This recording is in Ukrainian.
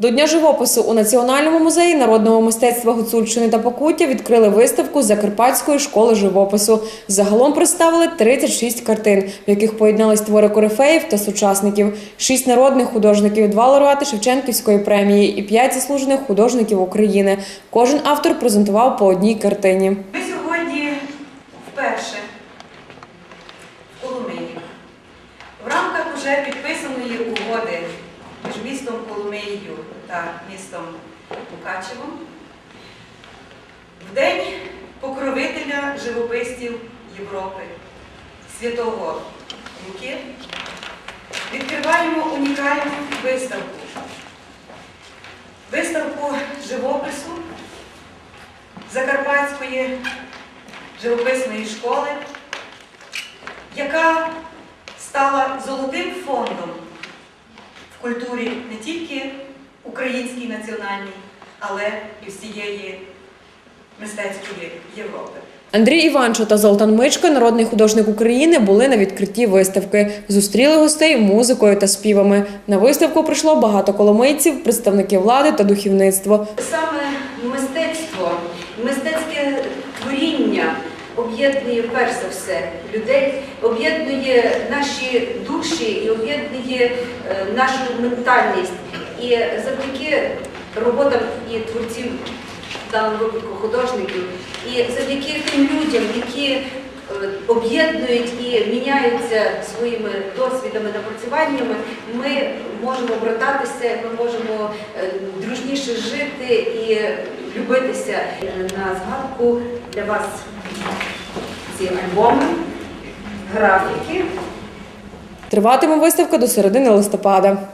До Дня живопису у Національному музеї народного мистецтва Гуцульщини та Покуття відкрили виставку Закарпатської школи живопису. Загалом представили 36 картин, в яких поєднались твори корифеїв та сучасників, шість народних художників, два лауреати Шевченківської премії і п'ять заслужених художників України. Кожен автор презентував по одній картині. Ми сьогодні вперше в Коломиї. В рамках уже підписаної угоди між містом Коломиєю та містом Мукачевом в день покровителя живописців Європи, святого Луки, відкриваємо унікальну виставку. Виставку живопису Закарпатської живописної школи, яка стала золотим фондом в культурі не тільки українській національній, але і всієї мистецької Європи. Андрій Іванчо та Золтан Мичка, народний художник України, були на відкритті виставки. Зустріли гостей музикою та співами. На виставку прийшло багато коломийців, представники влади та духовництво. Саме мистецтво, мистецьке творіння об'єднує перш за все людей, об'єднує наші душі і об'єднує е, нашу ментальність. І завдяки роботам і творців, в даному випадку художників, і завдяки тим людям, які е, об'єднують і міняються своїми досвідами, напрацюваннями, ми можемо брататися, ми можемо е, дружніше жити і любитися. На згадку для вас ці альбоми, графіки. Триватиме виставка до середини листопада.